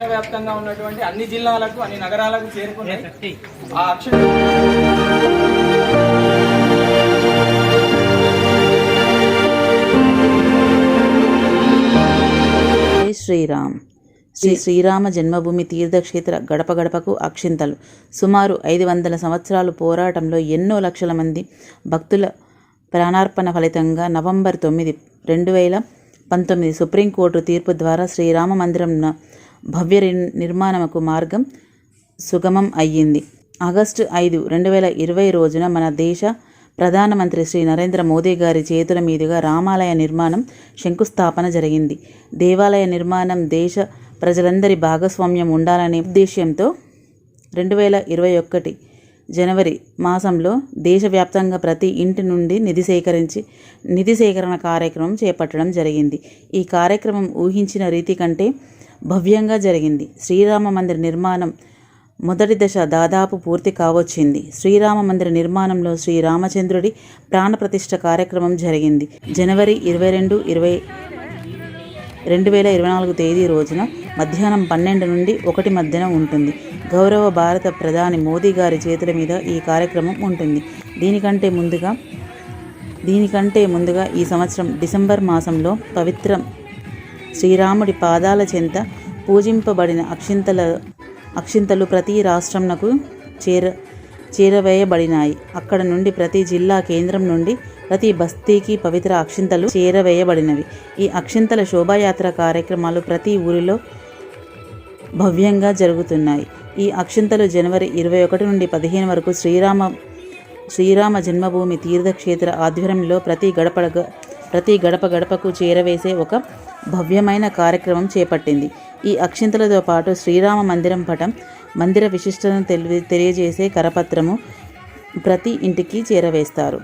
వ్యాప్తంగా ఉన్నటువంటి అన్ని జిల్లాలకు అన్ని నగరాలకు చేరుకున్నాయి. ఆ అక్షర శ్రీరామ్. శ్రీ శ్రీరామ జన్మభూమి తీర్థక్షేత్ర గడప గడపకు అక్షింతలు. సుమారు ఐదు వందల సంవత్సరాలు పోరాటంలో ఎన్నో లక్షల మంది భక్తుల ప్రాణార్పణ ఫలితంగా నవంబర్ తొమ్మిది రెండు వేల పంతొమ్మిది సుప్రీంకోర్టు తీర్పు ద్వారా శ్రీరామ మందిరం భవ్య నిర్మాణముకు మార్గం సుగమం అయ్యింది. ఆగస్టు ఐదు రెండు వేల ఇరవై రోజున మన దేశ ప్రధానమంత్రి శ్రీ నరేంద్ర మోదీ గారి చేతుల మీదుగా రామాలయ నిర్మాణం శంకుస్థాపన జరిగింది. దేవాలయ నిర్మాణం దేశ ప్రజలందరి భాగస్వామ్యం ఉండాలనే ఉద్దేశ్యంతో రెండు వేల ఇరవై ఒకటి జనవరి మాసంలో దేశవ్యాప్తంగా ప్రతి ఇంటి నుండి నిధి సేకరించి నిధి సేకరణ కార్యక్రమం చేపట్టడం జరిగింది. ఈ కార్యక్రమం ఊహించిన రీతి కంటే భవ్యంగా జరిగింది. శ్రీరామ మందిర నిర్మాణం మొదటి దశ దాదాపు పూర్తి కావచ్చింది. శ్రీరామ మందిర నిర్మాణంలో శ్రీరామచంద్రుడి ప్రాణప్రతిష్ఠ కార్యక్రమం జరిగింది. జనవరి ఇరవై రెండు ఇరవై రెండు వేల ఇరవై నాలుగు తేదీ రోజున మధ్యాహ్నం పన్నెండు నుండి ఒకటి మధ్యన ఉంటుంది. గౌరవ భారత ప్రధాని మోదీ గారి చేతుల మీద ఈ కార్యక్రమం ఉంటుంది. దీనికంటే ముందుగా దీనికంటే ముందుగా ఈ సంవత్సరం డిసెంబర్ మాసంలో పవిత్ర శ్రీరాముడి పాదాల చెంత పూజింపబడిన అక్షింతల అక్షింతలు ప్రతి రాష్ట్రంనకు చేర చేరవేయబడినాయి. అక్కడ నుండి ప్రతి జిల్లా కేంద్రం నుండి ప్రతి బస్తీకి పవిత్ర అక్షింతలు చేరవేయబడినవి. ఈ అక్షింతల శోభాయాత్ర కార్యక్రమాలు ప్రతి ఊరిలో భవ్యంగా జరుగుతున్నాయి. ఈ అక్షింతలు జనవరి ఇరవై ఒకటి నుండి పదిహేను వరకు శ్రీరామ శ్రీరామ జన్మభూమి తీర్థక్షేత్ర ఆధ్వర్యంలో ప్రతి గడపడ ప్రతి గడప గడపకు చేరవేసే ఒక భవ్యమైన కార్యక్రమం చేపట్టింది. ఈ అక్షింతలతో పాటు శ్రీరామ మందిరం పటం మందిర విశిష్టతను తెలియ తెలియజేసే కరపత్రము ప్రతి ఇంటికి చేరవేస్తారు.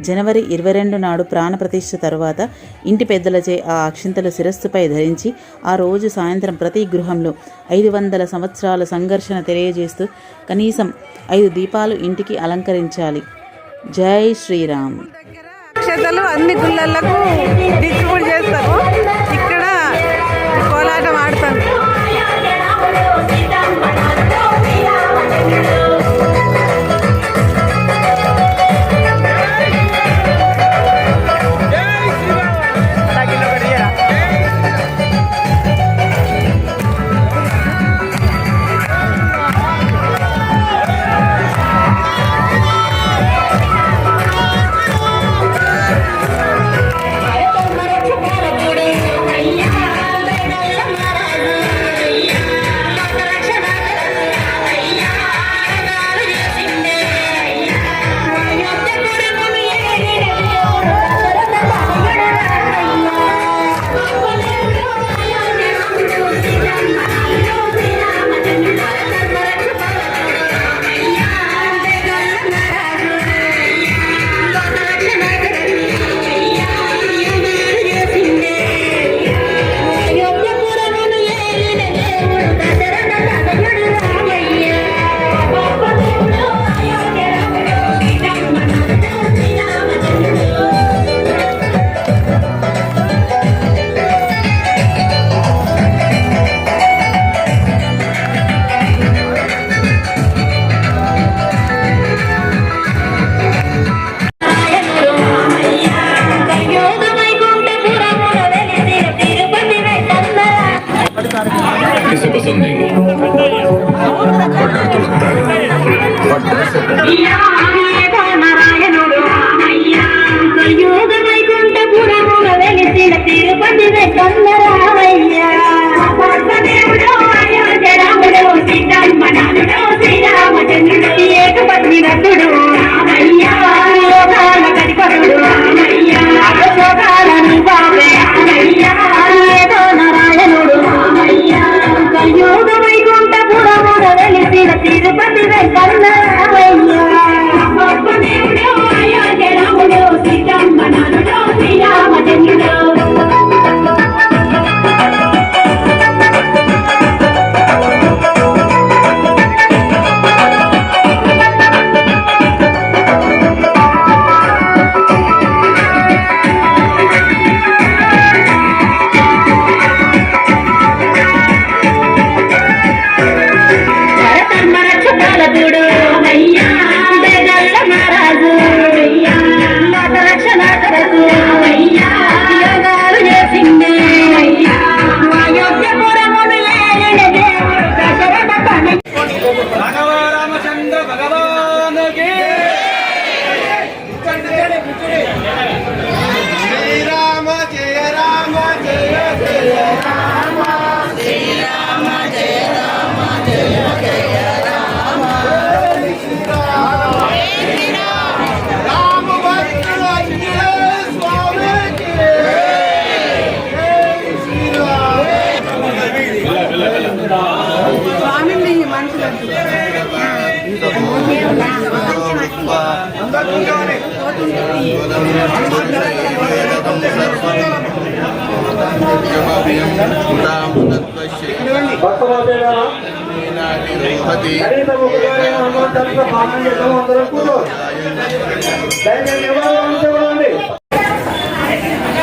జనవరి ఇరవై రెండు నాడు ప్రాణప్రతిష్ఠ తరువాత ఇంటి పెద్దలచే ఆ అక్షింతలు శిరస్సుపై ధరించి ఆ రోజు సాయంత్రం ప్రతి గృహంలో ఐదు వందల సంవత్సరాల సంఘర్షణ తెలియజేస్తూ కనీసం ఐదు దీపాలు ఇంటికి అలంకరించాలి. జై శ్రీరామ్. అక్షతలు అన్ని గుళ్ళలకు డిస్ట్రిబ్యూట్ చేస్తారు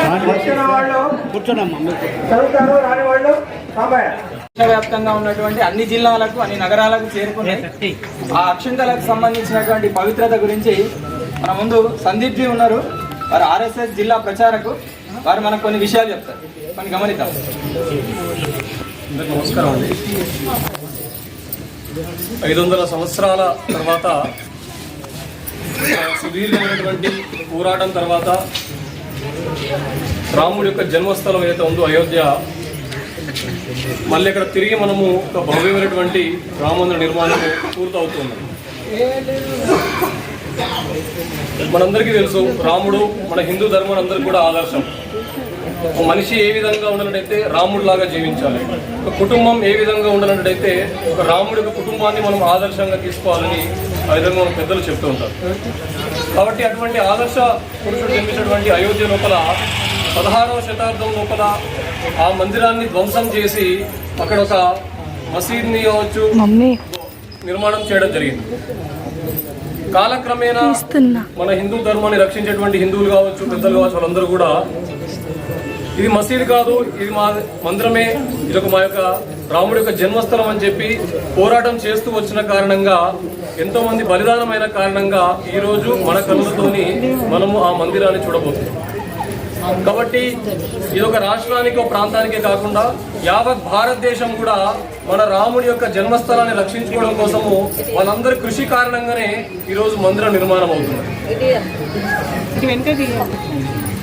ఎవరు వచ్చిన వాళ్ళు చదువుతారు రాని వాళ్ళు వ్యాప్తంగా ఉన్నటువంటి అన్ని జిల్లాలకు అన్ని నగరాలకు చేరుకునే ఆ అక్షంతలకు సంబంధించినటువంటి పవిత్రత గురించి మన ముందు సందీప్ జీ ఉన్నారు. వారు ఆర్ఎస్ఎస్ జిల్లా ప్రచారకు వారు మనకు కొన్ని విషయాలు చెప్తారు. కొన్ని గమనిద్దాం. నమస్కారం అండి. ఐదు వందల సంవత్సరాల తర్వాత సుదీర్ఘమైనటువంటి పోరాటం తర్వాత రాముడి యొక్క జన్మస్థలం ఏదైతే ఉందో అయోధ్య మళ్ళీ ఇక్కడ తిరిగి మనము ఒక భవ్యమైనటువంటి రామందిర నిర్మాణం పూర్తవుతుంది. మనందరికీ తెలుసు రాముడు మన హిందూ ధర్మం అందరికీ కూడా ఆదర్శం. ఒక మనిషి ఏ విధంగా ఉండాలంటే రాముడిలాగా జీవించాలి. ఒక కుటుంబం ఏ విధంగా ఉండాలంటే ఒక రాముడి యొక్క కుటుంబాన్ని మనం ఆదర్శంగా తీసుకోవాలని ఆ విధంగా మన పెద్దలు చెప్తూ ఉంటారు. కాబట్టి అటువంటి ఆదర్శ పురుషుడు జన్మించినటువంటి అయోధ్య లోపల పదహారవ శతాబ్దం లోపల ఆ మందిరాన్ని ధ్వంసం చేసి అక్కడ ఒక మసీద్ని కావచ్చు నిర్మాణం చేయడం జరిగింది. కాలక్రమేణా మన హిందూ ధర్మాన్ని రక్షించేటువంటి హిందువులు కావచ్చు పెద్దలు కావచ్చు వాళ్ళందరూ కూడా ఇది మసీదు కాదు ఇది మా మందిరమే ఇది ఒక మా యొక్క రాముడి యొక్క జన్మస్థలం అని చెప్పి పోరాటం చేస్తూ వచ్చిన కారణంగా ఎంతో మంది బలిదానమైన కారణంగా ఈ రోజు మన కళ్ళతోని మనము ఆ మందిరాన్ని చూడబోతున్నాం. కాబట్టి ఇది ఒక రాష్ట్రానికి ఒక ప్రాంతానికే కాకుండా యావత్ భారతదేశం కూడా మన రాముడి యొక్క జన్మస్థలాన్ని రక్షించుకోవడం కోసము వాళ్ళందరి కృషి కారణంగానే ఈరోజు మందిరం మందిర నిర్మాణం అవుతుంది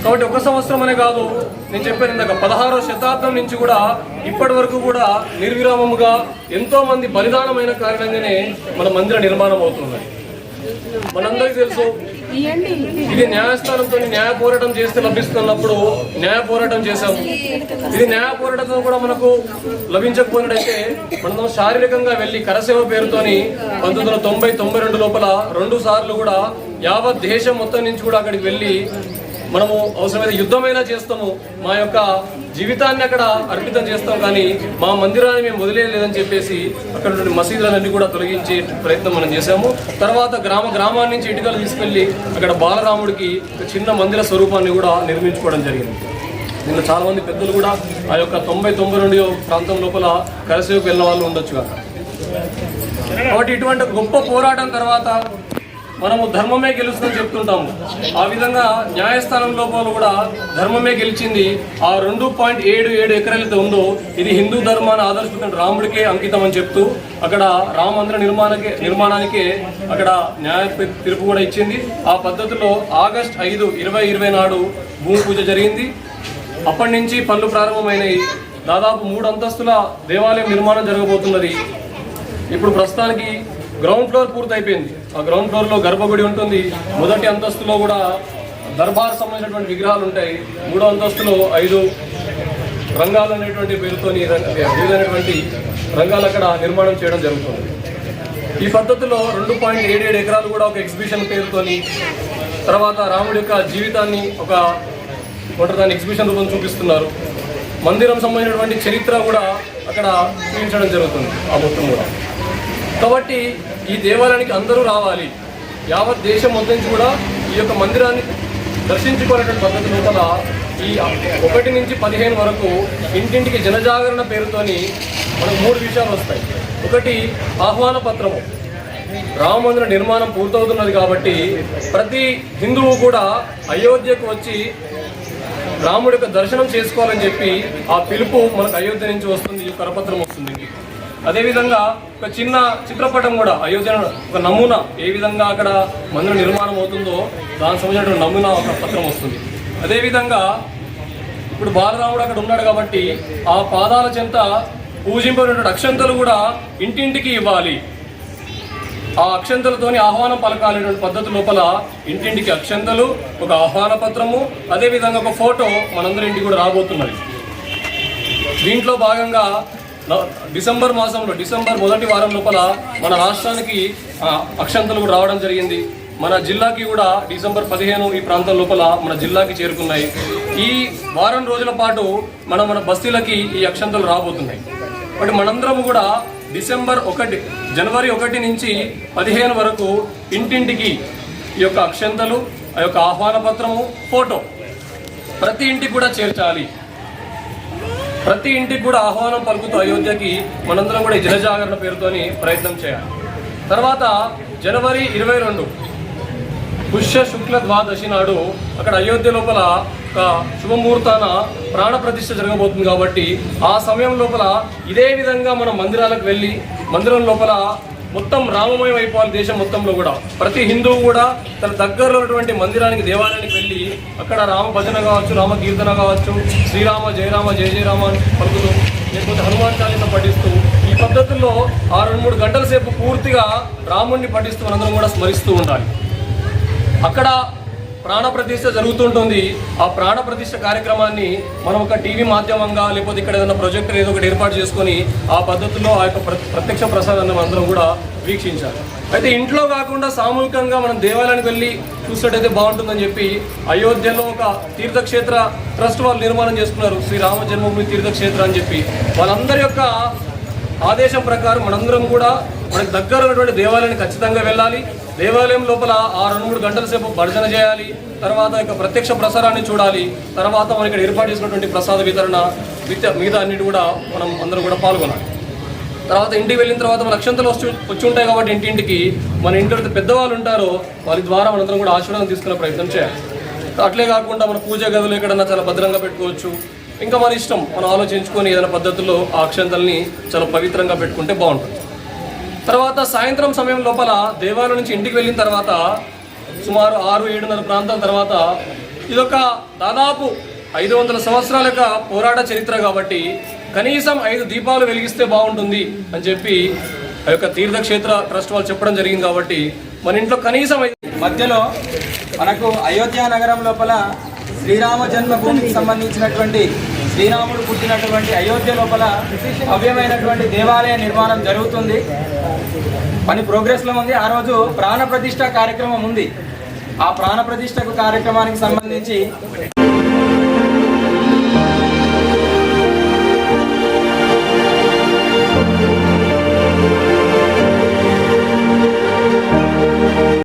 కాబట్టి ఒక సంవత్సరం అనే కాదు నేను చెప్పాను ఇందాక పదహారో శతాబ్దం నుంచి కూడా ఇప్పటి వరకు కూడా నిర్విరామముగా ఎంతో మంది బలిదానమైన కారణంగానే మన మందిర నిర్మాణం అవుతుంది మనందరికీ తెలుసు ఇది న్యాయస్థానంతో న్యాయ పోరాటం చేస్తే లభిస్తున్నప్పుడు న్యాయ పోరాటం చేశాము ఇది న్యాయ పోరాటంతో కూడా మనకు లభించకపోయినట్టయితే మనం శారీరకంగా వెళ్ళి కరసేవ పేరుతోని పంతొమ్మిది వందల తొంభై తొంభై రెండు లోపల రెండు సార్లు కూడా యావత్ దేశం మొత్తం నుంచి కూడా అక్కడికి వెళ్ళి మనము అవసరమైన యుద్ధమైనా చేస్తాము. మా యొక్క జీవితాన్ని అక్కడ అర్పితం చేస్తాం కానీ మా మందిరాన్ని మేము వదిలేయలేదని చెప్పేసి అక్కడ నుండి మసీదులన్నీ కూడా తొలగించే ప్రయత్నం మనం చేశాము. తర్వాత గ్రామ గ్రామాన్ని నుంచి ఇటుకలు తీసుకెళ్ళి అక్కడ బాలరాముడికి ఒక చిన్న మందిర స్వరూపాన్ని కూడా నిర్మించుకోవడం జరిగింది. నిన్న చాలా మంది పెద్దలు కూడా ఆ యొక్క తొంభై తొంభై రెండు ప్రాంతం లోపల కరసేవకు వెళ్ళిన వాళ్ళు ఉండొచ్చు కదా కాబట్టి ఇటువంటి గొప్ప పోరాటం తర్వాత మనము ధర్మమే గెలుస్తుందని చెప్తుంటాము. ఆ విధంగా న్యాయస్థానం లోపల కూడా ధర్మమే గెలిచింది. ఆ రెండు పాయింట్ ఏడు ఏడు ఎకరాలతో ఉందో ఇది హిందూ ధర్మాన్ని ఆదర్శిస్తున్న రాముడికే అంకితం అని చెప్తూ అక్కడ రామందిర నిర్మాణకే నిర్మాణానికే అక్కడ న్యాయ తీర్పు కూడా ఇచ్చింది. ఆ పద్ధతిలో ఆగస్ట్ ఐదు ఇరవై ఇరవై నాడు భూమి పూజ జరిగింది. అప్పటి నుంచి పనులు ప్రారంభమైనవి దాదాపు మూడు అంతస్తుల దేవాలయం నిర్మాణం జరగబోతున్నది. ఇప్పుడు ప్రస్తుతానికి గ్రౌండ్ ఫ్లోర్ పూర్తి అయిపోయింది గ్రౌండ్ ఫ్లోర్లో గర్భగుడి ఉంటుంది. మొదటి అంతస్తులో కూడా దర్బార్ సంబంధించినటువంటి విగ్రహాలు ఉంటాయి. మూడో అంతస్తులో ఐదు రంగాలు అనేటువంటి పేరుతోని వివిధమైనటువంటి రంగాలు అక్కడ నిర్మాణం చేయడం జరుగుతుంది. ఈ పద్ధతిలో రెండు పాయింట్ ఏడు ఏడు ఎకరాలు కూడా ఒక ఎగ్జిబిషన్ పేరుతోని తర్వాత రాముడి యొక్క జీవితాన్ని ఒక దాని ఎగ్జిబిషన్ రూపం చూపిస్తున్నారు. మందిరం సంబంధించినటువంటి చరిత్ర కూడా అక్కడ చూపించడం జరుగుతుంది. ఆ మొత్తం కూడా. కాబట్టి ఈ దేవాలయానికి అందరూ రావాలి. యావత్ దేశం మొత్తం నుంచి కూడా ఈ యొక్క మందిరాన్ని దర్శించుకునేటువంటి పద్ధతి లోపల ఈ ఒకటి నుంచి పదిహేను వరకు ఇంటింటికి జనజాగరణ పేరుతోని మనకు మూడు విషయాలు వస్తాయి. ఒకటి ఆహ్వాన పత్రము. రామ మందిర నిర్మాణం పూర్తవుతున్నది కాబట్టి ప్రతి హిందువు కూడా అయోధ్యకు వచ్చి రాముడి యొక్క దర్శనం చేసుకోవాలని చెప్పి ఆ పిలుపు మనకు అయోధ్య నుంచి వస్తుంది ఈ కరపత్రం వస్తుంది. అదేవిధంగా ఒక చిన్న చిత్రపటం కూడా అయోధ్య ఒక నమూనా ఏ విధంగా అక్కడ మందిర నిర్మాణం అవుతుందో దానికి సంబంధించిన నమూనా ఒక పత్రం వస్తుంది. అదేవిధంగా ఇప్పుడు బాలరాముడు అక్కడ ఉన్నాడు కాబట్టి ఆ పాదాల చెంత పూజింపబడినటువంటి అక్షంతలు కూడా ఇంటింటికి ఇవ్వాలి. ఆ అక్షంతలతోని ఆహ్వానం పలకాలనేటువంటి పద్ధతి లోపల ఇంటింటికి అక్షంతలు ఒక ఆహ్వాన పత్రము అదేవిధంగా ఒక ఫోటో మనందరి ఇంటికి కూడా రాబోతున్నది. దీంట్లో భాగంగా డిసెంబర్ మాసంలో డిసెంబర్ మొదటి వారం లోపల మన రాష్ట్రానికి అక్షంతలు కూడా రావడం జరిగింది. మన జిల్లాకి కూడా డిసెంబర్ పదిహేను ఈ ప్రాంతం లోపల మన జిల్లాకి చేరుకున్నాయి. ఈ వారం రోజుల పాటు మన మన బస్తీలకి ఈ అక్షంతలు రాబోతున్నాయి. బట్ మనందరం కూడా డిసెంబర్ ఒకటి జనవరి ఒకటి నుంచి పదిహేను వరకు ఇంటింటికి ఈ యొక్క అక్షంతలు ఆ యొక్క ఆహ్వాన పత్రము ఫోటో ప్రతి ఇంటికి కూడా చేర్చాలి. ప్రతి ఇంటికి కూడా ఆహ్వానం పలుకుతూ అయోధ్యకి మనందరం కూడా ఈ జనజాగరణ పేరుతోని ప్రయత్నం చేయాలి. తర్వాత జనవరి ఇరవై రెండు పుష్య శుక్ల ద్వాదశి నాడు అక్కడ అయోధ్య లోపల ఒక శుభముహూర్తాన ప్రాణ ప్రతిష్ఠ జరగబోతుంది కాబట్టి ఆ సమయం లోపల ఇదే విధంగా మనం మందిరాలకు వెళ్ళి మందిరం లోపల మొత్తం రామమయం అయిపోవాలి దేశం మొత్తంలో కూడా. ప్రతి హిందువు కూడా తన దగ్గరలో ఉన్నటువంటి మందిరానికి దేవాలయానికి వెళ్ళి అక్కడ రామ భజన కావచ్చు రామ కీర్తన కావచ్చు శ్రీరామ జయరామ జయ జయరామ రామ పలుకుతూ లేకపోతే హనుమాన్ చాలీస పఠిస్తూ ఈ పద్ధతుల్లో ఆ రెండు మూడు గంటల సేపు పూర్తిగా రాముణ్ణి పఠిస్తూ మనందరం కూడా స్మరిస్తూ ఉండాలి. అక్కడ ప్రాణప్రతిష్ఠ జరుగుతుంటుంది. ఆ ప్రాణ ప్రతిష్ట కార్యక్రమాన్ని మనం ఒక టీవీ మాధ్యమంగా లేకపోతే ఇక్కడ ఏదైనా ప్రొజెక్టర్ ఏదో ఒకటి ఏర్పాటు చేసుకొని ఆ పద్ధతిలో ఆ యొక్క ప్రత్యక్ష ప్రసాదాన్ని మనం అందరం కూడా వీక్షించాలి. అయితే ఇంట్లో కాకుండా సామూహికంగా మనం దేవాలయానికి వెళ్ళి చూసినట్టయితే బాగుంటుందని చెప్పి అయోధ్యలో ఒక తీర్థక్షేత్ర ట్రస్ట్ వాళ్ళు నిర్మాణం చేసుకున్నారు. శ్రీ రామ జన్మభూమి తీర్థక్షేత్ర అని చెప్పి. వాళ్ళందరి యొక్క ఆదేశం ప్రకారం మనందరం కూడా మనకు దగ్గర ఉన్నటువంటి దేవాలయానికి ఖచ్చితంగా వెళ్ళాలి. దేవాలయం లోపల ఆ రెండు మూడు గంటల సేపు భర్జన చేయాలి. తర్వాత యొక్క ప్రత్యక్ష ప్రసారాన్ని చూడాలి. తర్వాత మనకి ఇక్కడ ఏర్పాటు చేసినటువంటి ప్రసాద వితరణ మిగతా మిగతా అన్నిటి కూడా మనం అందరం కూడా పాల్గొనాలి. తర్వాత ఇంటికి వెళ్ళిన తర్వాత మన అక్షంతలు వచ్చి వచ్చి ఉంటాయి కాబట్టి ఇంటింటికి మన ఇంట్లో పెద్దవాళ్ళు ఉంటారో వారి ద్వారా మనందరం కూడా ఆశీర్వాదం తీసుకునే ప్రయత్నం చేయాలి. అట్లే కాకుండా మన పూజ గదులు ఎక్కడన్నా చాలా భద్రంగా పెట్టుకోవచ్చు. ఇంకా మన ఇష్టం మనం ఆలోచించుకొని ఏదైనా పద్ధతుల్లో ఆ అక్షంతల్ని చాలా పవిత్రంగా పెట్టుకుంటే బాగుంటుంది. తర్వాత సాయంత్రం సమయం లోపల దేవాలయం నుంచి ఇంటికి వెళ్ళిన తర్వాత సుమారు ఆరు ఏడున్నర ప్రాంతాల తర్వాత ఇదొక దాదాపు ఐదు వందల సంవత్సరాల యొక్క పోరాట చరిత్ర కాబట్టి కనీసం ఐదు దీపాలు వెలిగిస్తే బాగుంటుంది అని చెప్పి ఆ యొక్క తీర్థక్షేత్ర ట్రస్ట్ వాళ్ళు చెప్పడం జరిగింది కాబట్టి మన ఇంట్లో కనీసం ఐదు మధ్యలో మనకు అయోధ్య నగరం లోపల శ్రీరామ జన్మభూమికి సంబంధించినటువంటి శ్రీరాముడు పుట్టినటువంటి అయోధ్య లోపల భవ్యమైనటువంటి దేవాలయ నిర్మాణం జరుగుతుంది. పని ప్రోగ్రెస్లో ఉంది. ఆ రోజు ప్రాణ ప్రతిష్ట కార్యక్రమం ఉంది. ఆ ప్రాణ ప్రతిష్టకు కార్యక్రమానికి సంబంధించి